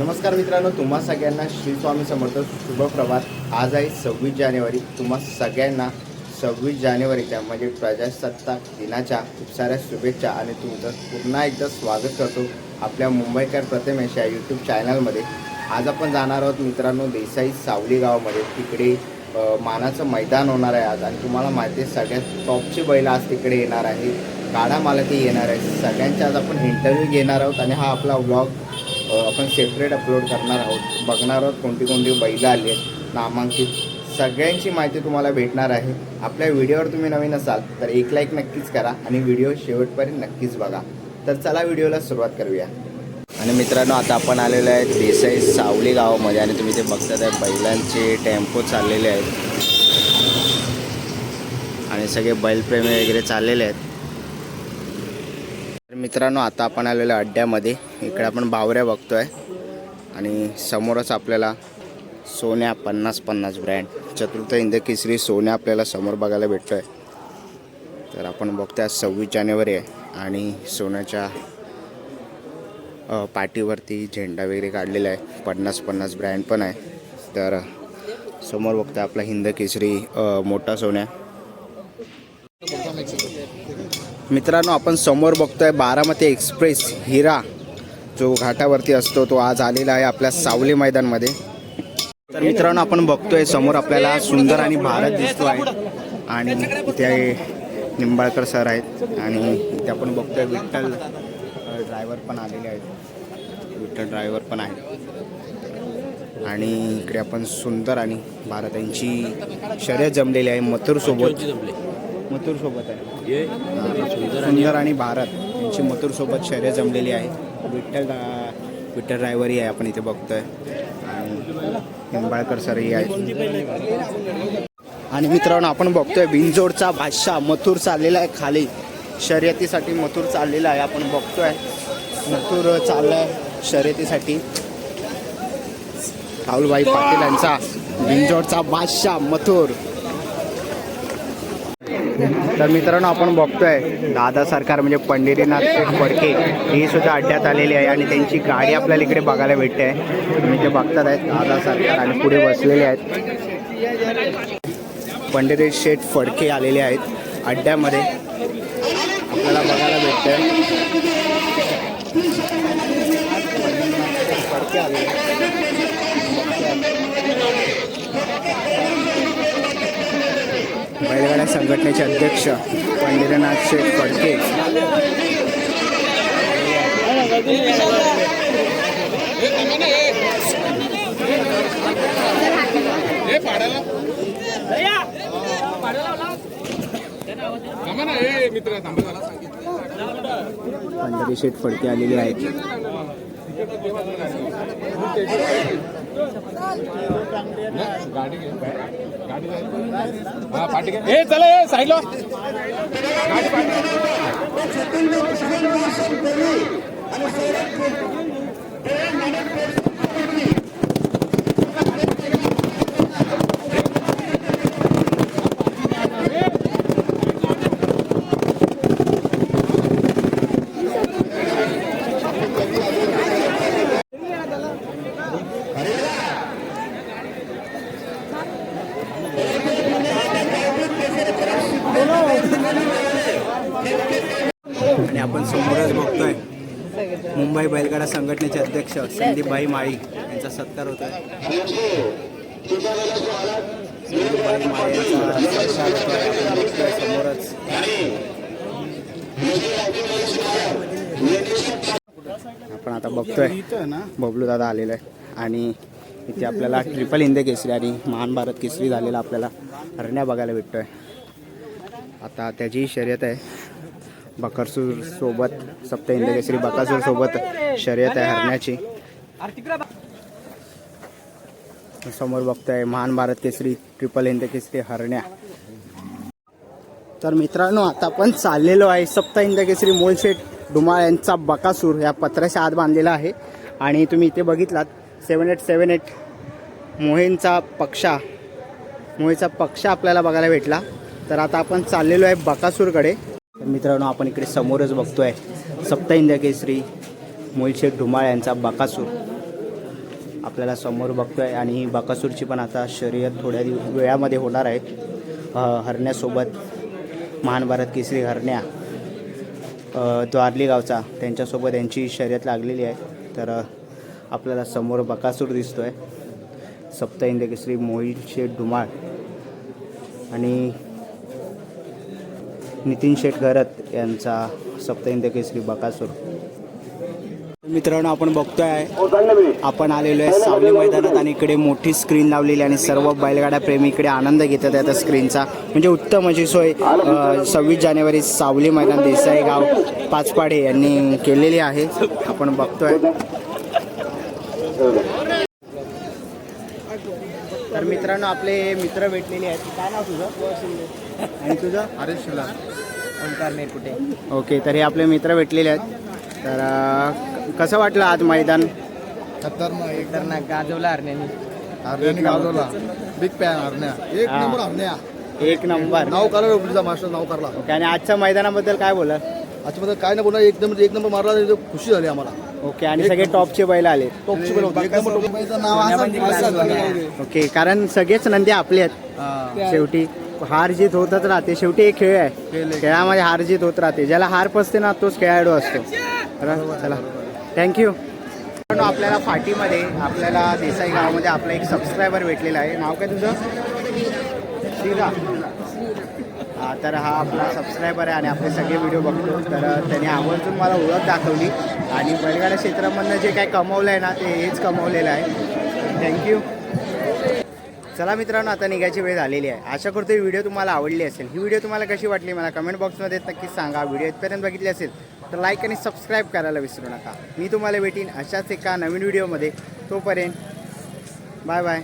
नमस्कार मित्रांनो तुम्हा सगळ्यांना श्री स्वामी समर्थ शुभप्रभात आज आहे सव्वीस जानेवारी. तुम्हा सगळ्यांना सव्वीस जानेवारीच्या म्हणजे प्रजासत्ताक दिनाच्या खूप साऱ्या शुभेच्छा आणि तुमचं पुन्हा एकदा स्वागत करतो आपल्या मुंबईकर प्रथमेश या यूट्यूब चॅनलमध्ये आज आपण जाणार आहोत मित्रांनो देसाई सावली गावामध्ये. तिकडे मानाचं मैदान होणार आहे आज आणि तुम्हाला माहिती आहे सगळ्यात टॉपची बैल आज तिकडे येणार आहे काढा मालकही येणार आहे. सगळ्यांच्या आज आपण इंटरव्ह्यू घेणार आहोत आणि हा आपला व्लॉग आपण सेपरेट अपलोड करणार आहोत. बघणार आहोत कोणती कोणती बैलं आली आहेत नामांकित. सगळ्यांची माहिती तुम्हाला भेटणार आहे. आपल्या व्हिडिओवर तुम्ही नवीन असाल तर एक लाईक नक्कीच करा आणि व्हिडिओ शेवटपर्यंत नक्कीच बघा. तर चला व्हिडिओला सुरुवात करूया. आणि मित्रांनो आता आपण आलेलो आहे देसाई सावली गावामध्ये आणि तुम्ही ते बघतात आहे बैलांचे टेम्पो चाललेले आहेत. आणि सगळे बैलप्रेमी वगैरे चाललेले आहेत. तर मित्रांनो आता आपण आलेलो अड्ड्यामध्ये. इकडे आपण बावऱ्या बघतोय. आणि समोरच आपल्याला सोन्या पन्नास पन्नास ब्रँड चतुर्थ इंद केसरी सोन्या आपल्याला समोर बघायला भेटतोय. तर आपण बघतोय आज सव्वीस जानेवारी आहे. आणि सोन्याच्या पाठीवरती झेंडा वगैरे काढलेला आहे. पन्नास पन्नास ब्रँड पण आहे. तर समोर बघतोय आपला हिंद केसरी मोठा सोन्या. मित्रांनो आपण समोर बघतोय बारामती एक्सप्रेस हिरा. जो घाटावरती असतो तो आज आलेला आहे आपल्या सावली मैदानमध्ये. तर मित्रांनो आपण बघतोय समोर आपल्याला सुंदर आणि भारत दिसतो आहे. आणि इथे निंबाळकर सर आहेत. आणि इथे आपण बघतोय विठ्ठल ड्रायव्हर पण आलेले आहेत. विठ्ठल ड्रायव्हर पण आहेत. आणि इकडे आपण सुंदर आणि भारत यांची शर्यत जमलेली आहे मथुरसोबत. सोबत मथुर सोबत आहे. सुंदर आणि भारत यांची मथुर सोबत शर्यत जमलेली आहे. विठ्ठल विठ्ठल ड्रायव्हरही आहे आपण इथे बघतोय. आणि निंबाळकर सरही आहे आणि मित्रांनो आपण बघतोय बिंजोडचा बादशाह मथुर चाललेला आहे खाली. शर्यतीसाठी मथुर चाललेला आहे. आपण बघतोय मथुर चाललाय शर्यतीसाठी. राहुलभाई पाटील यांचा बिंजोडचा बादशाह मथुर. तर मित्रांनो आपण बघतोय दादा सरकार म्हणजे पंढरीनाथ शेठ फडके ही सुद्धा अड्ड्यात आलेली आहे आणि त्यांची गाडी आपल्याला इकडे बघायला भेटते. आहे तुम्ही ते बघतात आहेत दादा सरकार आणि पुढे बसलेले आहेत. पंढरी शेठ फडके आलेले आहेत अड्ड्यामध्ये. आपल्याला बघायला भेटतंय. फडके आलेले बैलगाड्या संघटनेचे अध्यक्ष पंढरीनाथ शेठ फडके. पंढरी शेठ फडके आलेले आहेत. ए चला ए साईडला. आणि आपण समोरच बघतोय. मुंबई बैलगाडा संघटनेचे अध्यक्ष संदीपभाई माळी यांचा सत्कार होतो संदीपभाई माळी यांचा सत्कार होतोय. समोरच आपण आता बघतोय. बबलू दादा आलेला आहे आणि इथे आपल्याला ट्रिपल इंदे केसरी आणि महान भारत केसरी झालेला आपल्याला हरण्या बघायला भेटतोय. आता त्याची शर्यत आहे. बकासूर सोबत सप्त इंदकेश्री केसरी बकासूर सोबत शर्यत आहे हरण्याची. समोर बघतोय महान भारत केसरी ट्रिपल हिंद केसरी हरण्या. तर मित्रांनो आता आपण चाललेलो आहे सप्त हिंद केसरी मोलशेठ डुमाळ यांचा बकासूर. या पत्राच्या आत बांधलेला आहे. आणि तुम्ही इथे बघितलात सेवन एट सेवन एट मोहेंचा पक्षा. मोहेचा पक्ष आपल्याला बघायला भेटला. तर आता आपण चाललेलो आहे बकासूरकडे. तर मित्रांनो आपण इकडे समोरच बघतोय सप्त हिंद केसरी मोलशेठ धुमाळ यांचा बकासूर. आपल्याला समोर बघतोय आणि ही बकासूरची पण आता शर्यत थोड्या दिव वेळामध्ये होणार आहे. हरण्यासोबत महान भारत केसरी हरण्या द्वारली गावचा त्यांच्यासोबत यांची शर्यत लागलेली आहे. तर आपल्याला समोर बकासूर दिसतोय. सप्त हिंद केसरी मोहित शेठ धुमाळ. आणि नितीन शेठ घरत यांचा सप्त हिंद केसरी बकासूर मित्रांनो आपण बघतोय आपण आलेलो आहे सावली मैदानात आणि इकडे मोठी स्क्रीन लावलेली आहे आणि सर्व बैलगाड्या प्रेमी इकडे आनंद घेतात आहे त्या स्क्रीनचा म्हणजे उत्तम अशी सोय सव्वीस जानेवारी सावली मैदान देसाई गाव पाचपाडे यांनी केलेली आहे. आपण बघतोय. तर मित्रांनो आपले मित्र भेटलेले आहेत. काय नाव तुझं? आणि तुझं? अरे शिला. ओंकार कुठे. ओके तर हे आपले मित्र भेटलेले आहेत. तर अं, कसं वाटलं आज मैदान? खतरनाक एक खतरनाक गाजवला हरण्याने. हरण्याने गाजवला. बिग पॅन हरण्या. एक हा. नंबर हरण्या. एक नंबर नाव करा उपरीचा मास्टर नाव करला ओके आणि आजच्या मैदानाबद्दल काय बोला आजच्यामध्ये काय नाही बोलणार. एक नंबर एक नंबर मारला तर खुशी झाली आम्हाला. ओके आणि सगळे टॉपचे बैल आले. टॉपची पण होती. एक नंबर टॉपचं नाव असं ओके कारण सगळेच नंदी आपले आहेत. शेवटी हार जीत होतच राहते. शेवटी एक खेळ आहे. खेळामध्ये हार जीत होत राहते. ज्याला हार पसते ना तोच खेळाडू असतो? चला. थँक्यू आपल्याला फाटीमध्ये आपल्याला देसाई गावामध्ये आपला एक सबस्क्रायबर भेटलेला आहे. नाव काय तुझं? श्रीरा तर हा आपला सबस्क्रायबर आहे आणि आपले सगळे व्हिडिओ बघतो. तर त्याने आवर्जून मला ओळख दाखवली. आणि बैलगाड्या क्षेत्रामधनं जे काय कमवलं आहे ना ते हेच कमवलेलं आहे. थँक्यू चला मित्रांनो आता निघायची वेळ झालेली आहे. आशा करतो ही व्हिडिओ तुम्हाला आवडली असेल. ही व्हिडिओ तुम्हाला कशी वाटली मला कमेंट बॉक्समध्ये नक्कीच सांगा. व्हिडिओ इथपर्यंत बघितली असेल तर लाईक आणि सबस्क्राईब करायला विसरू नका. मी तुम्हाला भेटीन अशाच एका नवीन व्हिडिओमध्ये तोपर्यंत बाय बाय